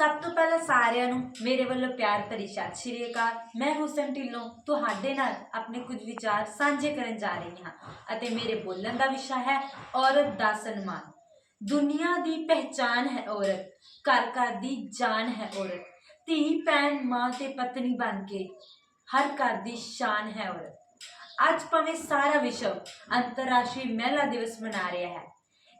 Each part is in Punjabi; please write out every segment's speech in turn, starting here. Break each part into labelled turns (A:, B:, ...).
A: ਸਭ ਤੋਂ ਪਹਿਲਾਂ ਸਾਰਿਆਂ ਨੂੰ ਮੇਰੇ ਵੱਲੋਂ ਪਿਆਰ ਭਰੀ ਸਤਿ ਸ਼੍ਰੀ ਅਕਾਲ। ਮੈਂ ਹੁਸਨ ਢਿੱਲੋਂ ਤੁਹਾਡੇ ਨਾਲ ਆਪਣੇ ਕੁਝ ਵਿਚਾਰ ਸਾਂਝੇ ਕਰਨ ਜਾ ਰਹੀ ਹਾਂ ਅਤੇ ਮੇਰੇ ਬੋਲਣ ਦਾ ਵਿਸ਼ਾ ਹੈ ਔਰਤ ਦਾ ਸਨਮਾਨ। ਦੁਨੀਆ ਦੀ ਪਹਿਚਾਨ ਹੈ ਔਰਤ, ਘਰ ਘਰ ਦੀ ਜਾਨ ਹੈ ਔਰਤ, ਧੀ, ਭੈਣ, ਮਾਂ ਤੇ ਪਤਨੀ ਬਣ ਕੇ ਹਰ ਘਰ ਦੀ ਸ਼ਾਨ ਹੈ ਔਰਤ। ਅੱਜ ਭਾਵੇਂ ਸਾਰਾ ਵਿਸ਼ਵ ਅੰਤਰਰਾਸ਼ਟਰੀ ਮਹਿਲਾ ਦਿਵਸ ਮਨਾ ਰਿਹਾ ਹੈ।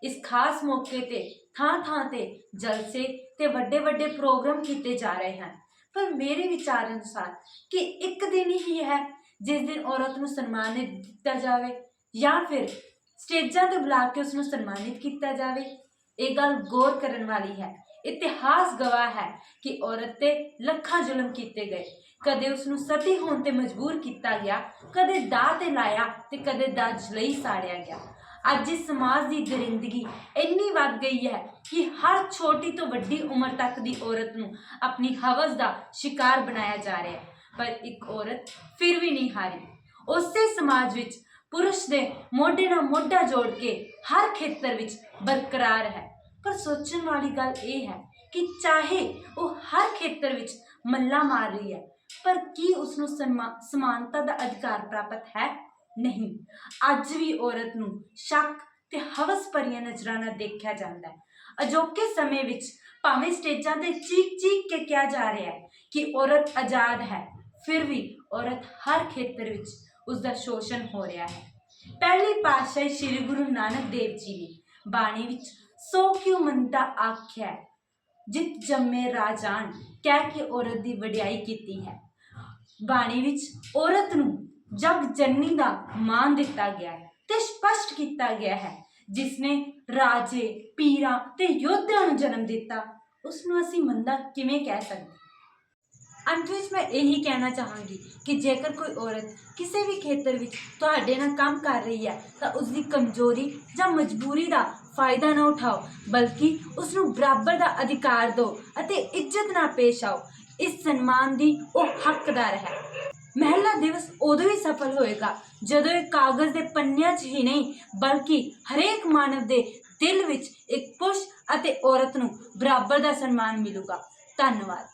A: ਇਸ ਖਾਸ ਮੌਕੇ ਤੇ ਥਾਂ ਥਾਂ ਤੇ ਜਲਸੇ ਤੇ ਵੱਡੇ ਵੱਡੇ ਪ੍ਰੋਗਰਾਮ ਕੀਤੇ ਜਾ ਰਹੇ ਹਨ। ਪਰ ਮੇਰੇ ਵਿਚਾਰ ਅਨੁਸਾਰ ਕਿ ਇੱਕ ਦਿਨ ਹੀ ਹੈ ਜਿਸ ਦਿਨ ਔਰਤ ਨੂੰ ਸਨਮਾਨਿਤ ਦਿੱਤਾ ਜਾਵੇ ਜਾਂ ਫਿਰ ਸਟੇਜਾਂ ਤੇ ਬੁਲਾ ਕੇ ਉਸ ਨੂੰ ਸਨਮਾਨਿਤ ਕੀਤਾ ਜਾਵੇ। ਇਹ ਗੱਲ ਗੌਰ ਕਰਨ ਵਾਲੀ ਹੈ। ਇਤਿਹਾਸ ਗਵਾਹ ਹੈ ਕਿ ਔਰਤ ਤੇ ਲੱਖਾਂ ਜ਼ੁਲਮ ਕੀਤੇ ਗਏ। ਕਦੇ ਉਸ ਨੂੰ ਸਤੀ ਹੋਣ ਤੇ ਮਜਬੂਰ ਕੀਤਾ ਗਿਆ, ਕਦੇ ਦਾਅ ਤੇ ਲਾਇਆ ਤੇ ਕਦੇ ਦਾਜ ਲਈ ਸਾੜਿਆ ਗਿਆ। ਅੱਜ ਇਸ ਸਮਾਜ ਦੀ ਦਰਿੰਦਗੀ ਇੰਨੀ ਵੱਧ ਗਈ ਹੈ ਕਿ ਹਰ ਛੋਟੀ ਤੋਂ ਵੱਡੀ ਉਮਰ ਤੱਕ ਦੀ ਔਰਤ ਨੂੰ ਆਪਣੀ ਹਵਸ ਦਾ ਸ਼ਿਕਾਰ ਬਣਾਇਆ ਜਾ ਰਿਹਾ ਹੈ। ਪਰ ਇੱਕ ਔਰਤ ਫਿਰ ਵੀ ਨਹੀਂ ਹਾਰੀ। ਉਸੇ ਸਮਾਜ ਵਿੱਚ ਪੁਰਸ਼ ਦੇ ਮੋਢੇ ਨਾਲ ਮੋਢਾ ਜੋੜ ਕੇ ਹਰ ਖੇਤਰ ਵਿੱਚ ਬਰਕਰਾਰ ਹੈ। ਪਰ ਸੋਚਣ ਵਾਲੀ ਗੱਲ ਇਹ ਹੈ ਕਿ ਚਾਹੇ ਉਹ ਹਰ ਖੇਤਰ ਵਿੱਚ ਮੱਲਾ ਮਾਰ ਰਹੀ ਹੈ, ਪਰ ਕੀ ਉਸ ਨੂੰ ਸਮਾਨਤਾ ਦਾ ਅਧਿਕਾਰ ਪ੍ਰਾਪਤ ਹੈ? ਨਹੀਂ। ਅੱਜ ਵੀ ਔਰਤ ਨੂੰ ਸ਼ੱਕ ਤੇ ਹਵਸ ਭਰੀਆਂ ਨਜ਼ਰਾਂ ਨਾਲ ਦੇਖਿਆ ਜਾਂਦਾ ਹੈ। ਅਜੋਕੇ ਸਮੇਂ ਵਿੱਚ ਭਾਵੇਂ ਸਟੇਜਾਂ ਤੇ ਚੀਕ ਚੀਕ ਕੇ ਕਿਹਾ ਜਾ ਰਿਹਾ ਹੈ ਕਿ ਔਰਤ ਆਜ਼ਾਦ ਹੈ ਫਿਰ ਵੀ ਔਰਤ ਹਰ ਖੇਤਰ ਵਿੱਚ ਉਸ ਦਾ ਸ਼ੋਸ਼ਣ ਹੋ ਰਿਹਾ ਹੈ। ਪਹਿਲੀ ਪਾਤਸ਼ਾਹੀ ਸ੍ਰੀ ਗੁਰੂ ਨਾਨਕ ਦੇਵ ਜੀ ਨੇ ਬਾਣੀ ਵਿੱਚ ਸੋ ਕਿਉ ਮੰਤਾ ਆਖਿਆ ਹੈ, ਜਿਤ ਜੰਮੇ ਰਾਜਾਨ ਕਹਿ ਕੇ ਔਰਤ ਦੀ ਵਡਿਆਈ ਕੀਤੀ ਹੈ। ਬਾਣੀ ਵਿੱਚ ਔਰਤ ਨੂੰ ਜਗ ਜਨਨੀ ਦਾ ਮਾਨ ਦਿੱਤਾ ਗਿਆ ਹੈ ਤੇ ਸਪਸ਼ਟ ਕੀਤਾ ਗਿਆ ਹੈ, ਜਿਸਨੇ ਰਾਜੇ, ਪੀਰਾਂ ਤੇ ਯੋਧਿਆਂ ਨੂੰ ਜਨਮ ਦਿੱਤਾ ਉਸ ਨੂੰ ਅਸੀਂ ਮੰਦਾ ਕਿਵੇਂ ਕਹਿ ਸਕਦੇ? ਅੰਤ ਵਿੱਚ ਮੈਂ ਇਹੀ ਕਹਿਣਾ ਚਾਹਾਂਗੀ ਕਿ ਜੇਕਰ ਕੋਈ ਔਰਤ ਕਿਸੇ ਵੀ ਖੇਤਰ ਵਿੱਚ ਤੁਹਾਡੇ ਨਾਲ ਕੰਮ ਕਰ ਰਹੀ ਹੈ, ਤਾਂ ਉਸ ਦੀ ਕਮਜ਼ੋਰੀ ਜਾਂ ਮਜਬੂਰੀ ਦਾ ਫਾਇਦਾ ਨਾ ਉਠਾਓ, ਬਲਕਿ ਉਸ ਨੂੰ ਬਰਾਬਰ ਦਾ ਅਧਿਕਾਰ ਦਿਓ ਅਤੇ ਇੱਜ਼ਤ ਨਾਲ ਪੇਸ਼ ਆਓ। ਇਸ ਸਨਮਾਨ ਦੀ ਉਹ ਹੱਕਦਾਰ ਹੈ। ਮਹਿਲਾ ਦਿਵਸ ਉਦੋਂ ਹੀ ਸਫਲ ਹੋਏਗਾ, ਜਦੋਂ ਇਹ ਕਾਗਜ਼ ਦੇ ਪੰਨਿਆਂ 'ਚ ਹੀ ਨਹੀਂ, ਬਲਕਿ ਹਰੇਕ ਮਾਨਵ ਦੇ ਦਿਲ ਵਿੱਚ ਇੱਕ ਪੁਰਸ਼ ਅਤੇ ਔਰਤ ਨੂੰ ਬਰਾਬਰ ਦਾ ਸਨਮਾਨ ਮਿਲੂਗਾ। ਧੰਨਵਾਦ।